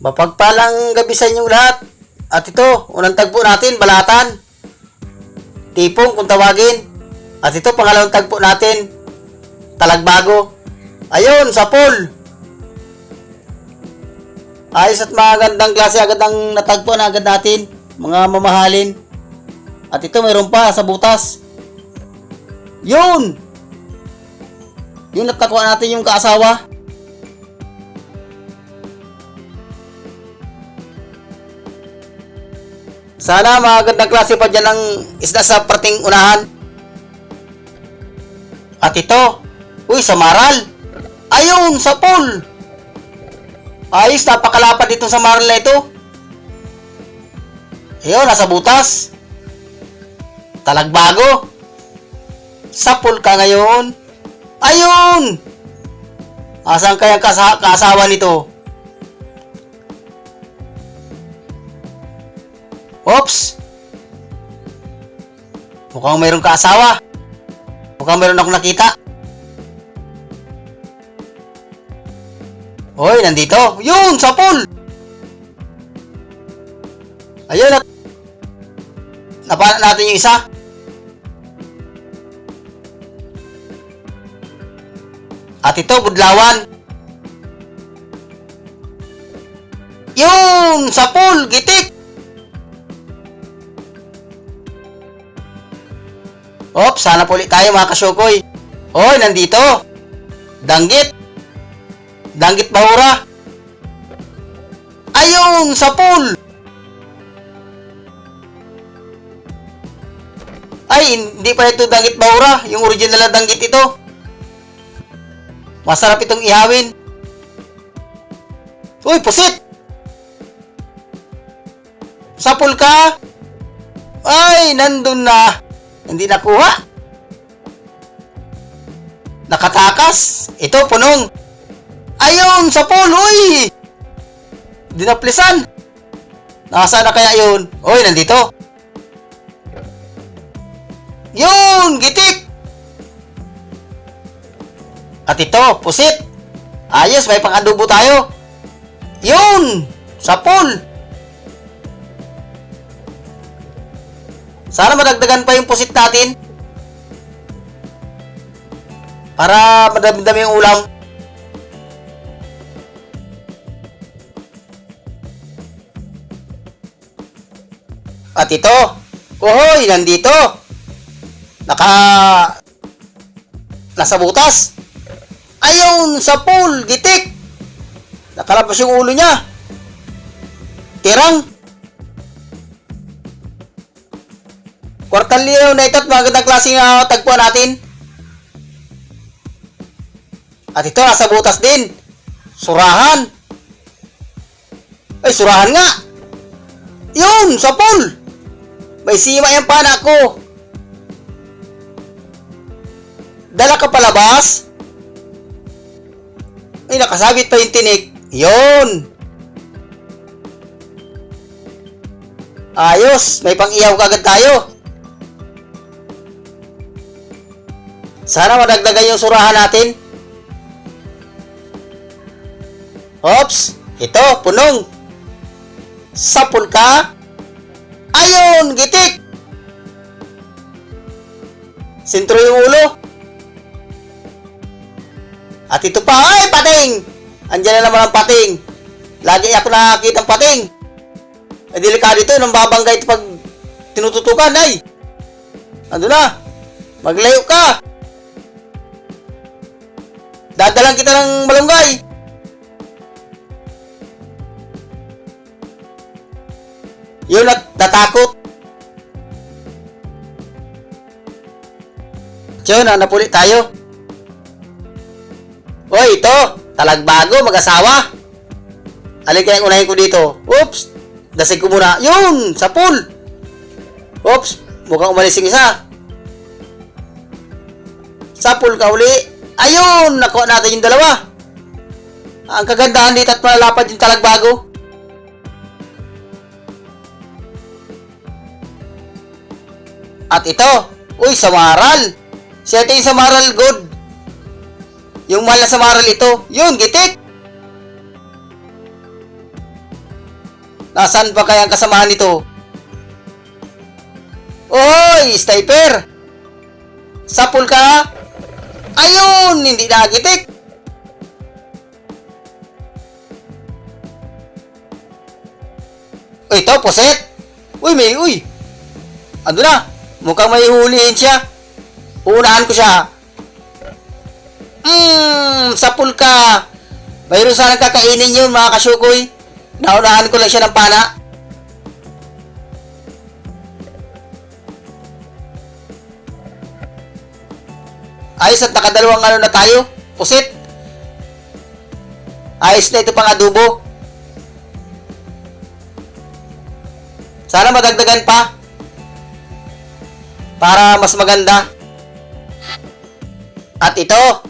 Mapagpalang gabi sa inyong lahat. At ito, unang tagpo natin, balatan. Tipong kung tawagin. At ito, pangalawang tagpo natin, talagbago. Ayun, sa pool. Ayos at magandang klase agad ang natagpo na agad natin. Mga mamahalin. At ito, mayroon pa sa butas. Yun! Yung natakuha natin yung kaasawa. Sana magandang klase pa dyan ang isda sa parting unahan. At ito, uy, sa maral. Ayun, sa pool. Ayos, napakalapad dito sa maral na ito. Ayun, nasa butas. Talagbago. Sa pool ka ngayon. Ayun! Asan kaya ang kasa- kaasawa nito? Oops! Mukhang mayroong kaasawa. Mukhang mayroon akong nakita. Hoy, nandito. Yun, sa pool. Ayun, nat napana natin yung isa. Ito, budlawan. Yun, sa pool, gitik. Op, sana po tayo mga kasyokoy. Hoy, nandito. Danggit. Danggit bahura. Ayun, sa pool. Ay, hindi pa ito danggit bahura. Yung original na danggit ito. Masarap itong ihawin. Uy, pusit! Sa pool ka? Ay, nandun na. Hindi nakuha. Nakatakas. Ito, punong. Ayun, sa pool, uy! Dinaplisan. Nasaan na kaya yun? Uy, nandito. Yun, gitik. At ito, pusit. Ayos, may pang-adobo tayo. Yun, sa pool. Sana madagdagan pa yung pusit natin. Para madami-dami yung ulam. At ito, ohoy, nandito. Naka... Nasa butas. Ayun, sa pool, gitik. Nakalabas yung ulo niya. Tirang. Kwartal liyaw na ito at magandang klaseng uh, tagpuan natin. At ito, nasa butas din. Surahan. Ay, surahan nga. Yun, sa pool. May sima yung pana ko. Dala ka palabas? Ay, nakasabit pa yung tinik. Yun. Ayos, may pang-ihaw kagad tayo. Sana madagdagan yung surahan natin. Ops, ito, punong. Sapul ka. Ayun, gitik. Sentro yung ulo. At ito pa, ay, pating! Andiyan na naman ang pating. Lagi ako nakakita ng pating. Ay, delikado ito, nang babangga ito pag tinututukan, ay. Ando na. Maglayo ka. Dadalang kita ng malunggay. Yun at natakot. Yun, napuli tayo. Hoy, ito. Talagbago, mag-asawa. Alin kaya unahin ko dito? Oops. Dasig ko muna. Yun, sa pool. Oops. Mukhang umalis yung isa. Sa pool ka uli. Ayun, nakuha natin yung dalawa. Ang kagandahan dito at malalapad yung talagbago. At ito, Uy, samaral. Siya ito yung samaral, good. Yung mahal na samaral ito. Yun, gitik. Nasaan ba kaya ang kasamahan nito? Oy, sniper! Sapul ka? Ayun, hindi nagitik. Uy, ito, poset. Uy, may, uy. Ano na? Mukhang may hulihin siya. Uunahan ko siya. Hmm, sapul ka. Mayroon sana kakainin yun, mga kasyukoy. Naunahan ko lang siya ng pana. Ayos at nakadalawang ano na tayo. Pusit. Ayos na ito pang adobo. Sana madagdagan pa. Para mas maganda. At ito.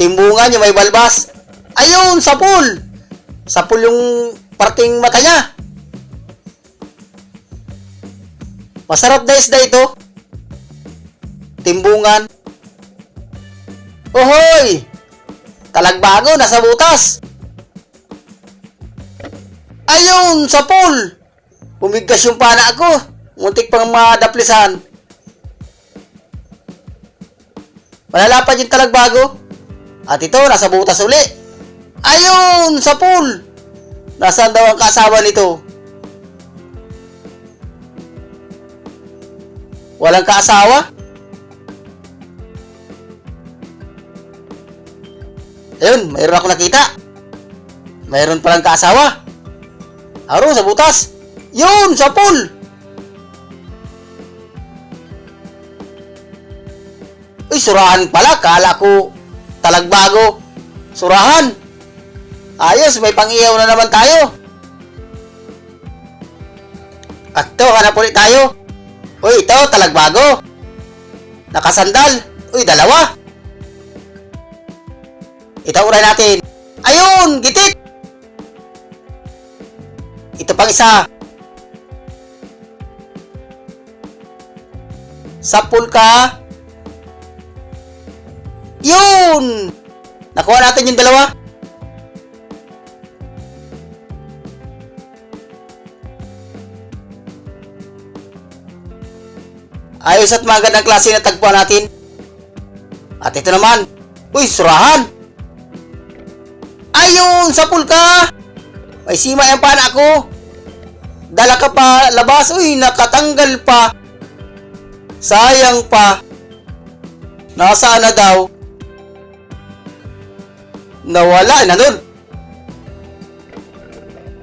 Timbungan yung may balbas. Ayun, sapul. Sapul yung parting mata niya. Masarap na isda ito. Timbungan. Ohoy! Talagbago, nasa butas. Ayun, sa pool. Bumigkas yung pana ko. Muntik pang madaplisan. Malalapad yung talagbago. At ito, nasa butas uli. Ayun, sa pool. Nasaan daw ang kasawa nito? Walang kaasawa? Ayun, mayroon ako nakita. Mayroon palang kaasawa. Aro, sa butas. Yun, sa pool. Uy, surahan pala. Kala ko talagbago. Surahan. Ayos, may pangiyaw na naman tayo. At to, hanap ulit tayo. Uy, ito, talagbago. Nakasandal. Uy, dalawa. Itauray natin. Ayun! Gitik! Ito pang isa. Sapul ka. Yun! Nakuha natin yung dalawa. Ayos at magandang klase na tagpuan natin. At ito naman. Uy, surahan! Ayun! Sapul ka! May sima yung pana ko. Dala ka pa labas. Uy, nakatanggal pa. Sayang pa. Nasaan na daw? Nawala na nun.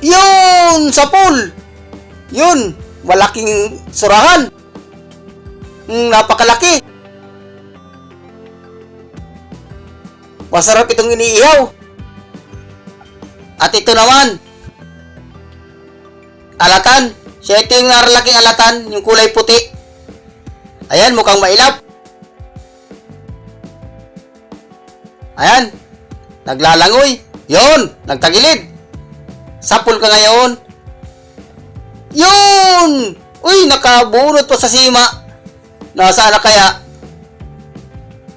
Yun! Sapul! Yun! Malaking surahan. Mm, napakalaki. Masarap itong iniihaw. At ito naman, alatan. Siya ito yung naralaking alatan, yung kulay puti. Ayan, mukhang mailap. Ayan, naglalangoy. Yon, nagtagilid. Sapul ka ngayon. Yun! Uy, nakabunot pa sa sima. Nasaan na kaya?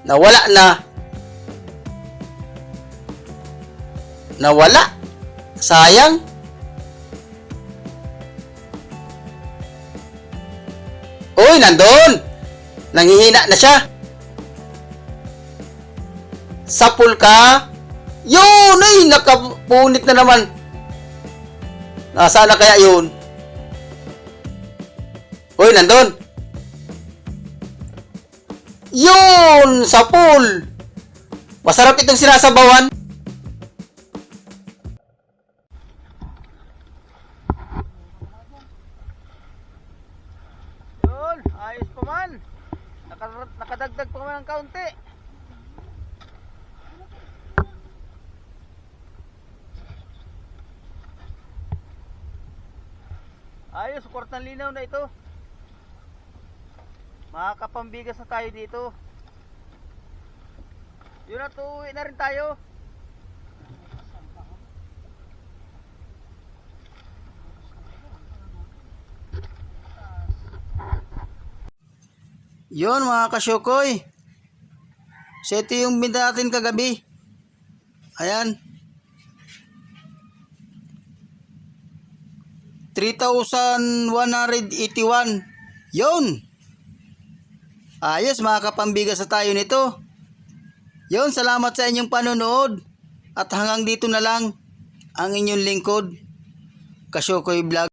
Nawala na. Nawala. Sayang. Uy, nandun! Nangihina na siya. Sapul ka. Yun! Ay, nakapunit na naman. Nasaan na kaya yun? Uy, nandun. Yun! Sapul! Masarap itong sinasabawan. Yun, ayos pa man. Naka, nakadagdag pa man ng kaunti. Ayos, kwartang linaw na ito. Makakapambigas na tayo dito. Yun na, tuwi na rin tayo. Yun mga kasyokoy. So yung binta natin kagabi. Ayan. 3,181. Yun. Ayos, makakapambigas na tayo nito. Yun, salamat sa inyong panonood. At hanggang dito na lang ang inyong lingkod. Kasyokoy Vlog.